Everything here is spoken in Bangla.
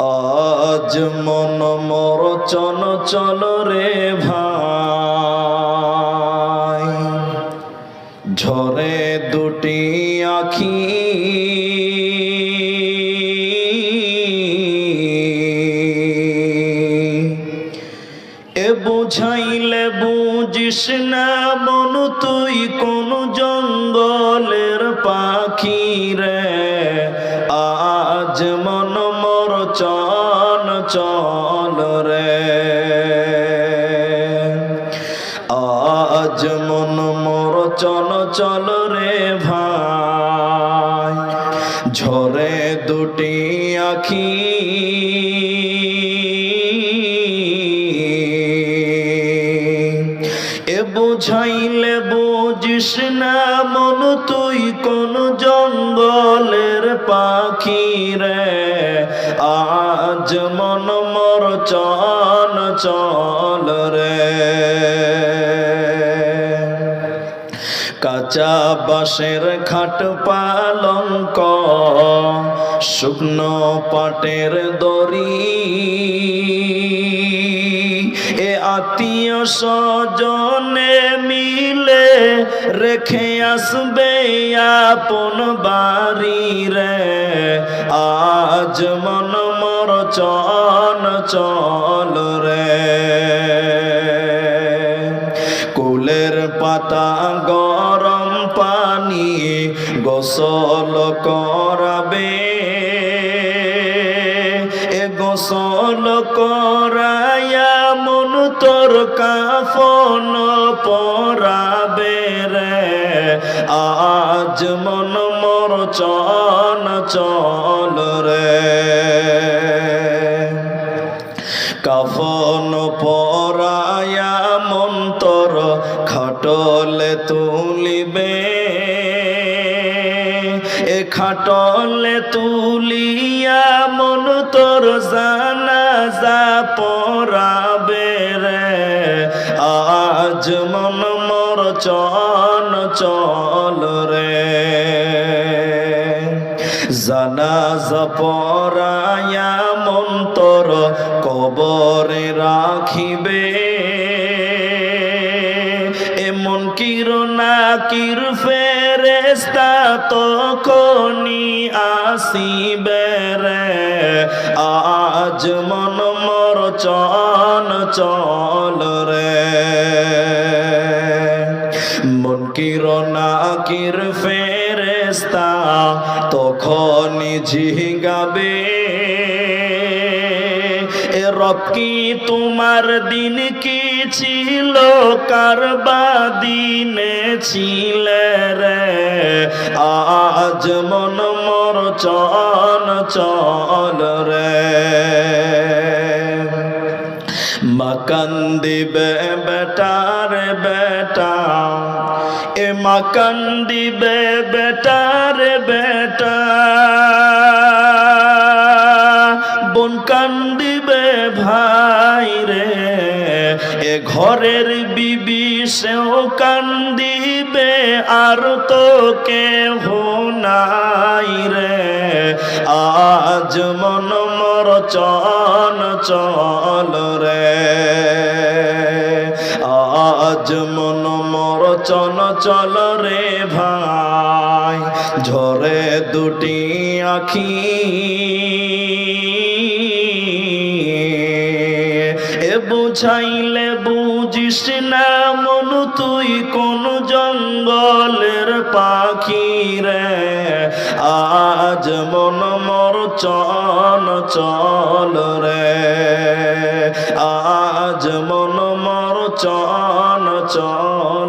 আজ মন মর চন চল রে ভাই। ঝরে দুটি আখি। এ বুঝাইলে বুঝিস না মন তুই কোন জঙ্গলের চল রে। আজ মন মোর চল চল রে ভাই। ঝরে দুটি আখি। এ বুঝাইলে বুঝিস না মন, তুই কোন জঙ্গলের পাখি রে। আজ মন মর চল চল রে। কাঁচা বাঁশের খাট পালঙ্ক, শুকনো পাটের দড়ি। এ আত্মীয় স্বজনে মিলে রেখে আসবে আপন বাড়ি রে। আজ মন মর চল চল রে। কুলের পাতা গরম পানি গোসল করাবে। এ গোসল করায়া মন তোর কাফন পরাবে রে? আজ মন মোর চন চল রে। কাফন পরায়া মন তোর খাটলে তুলিবে খাটলে তুলিয়া মন তোর জানাজা পরাবে রে। আজ মন মর চন চল রে। জানাজা পরায়া মন্তর কবরে রাখিবে এমন কিরণা কির ফেরেস্তা তখনই আসিবে রে। আজ মন মর চন চল রে। মন কিরণা কির ফেরেস্তা তখনই ঝিগাবে এ রব কি তোমার দিন কি ছিল? কারবা দিনে ছিলে রে? আজ মন মর চন চল রে। মাকান বেটার বেটা, এ মাকান দিবে বেটার বেটা। বোন ঘরের বিবি সেও কান্দিবে, আর তো কেহ নাই রে। আজ মন মর চন চল রে। আজ মন মর চন চল রে ভাই, ঝরে দুটি আখি। বুঝাইলে না মন, তুই কোন জঙ্গলের পাখি রে? আজ মন মর চল চল রে। আজ মন মর চল চল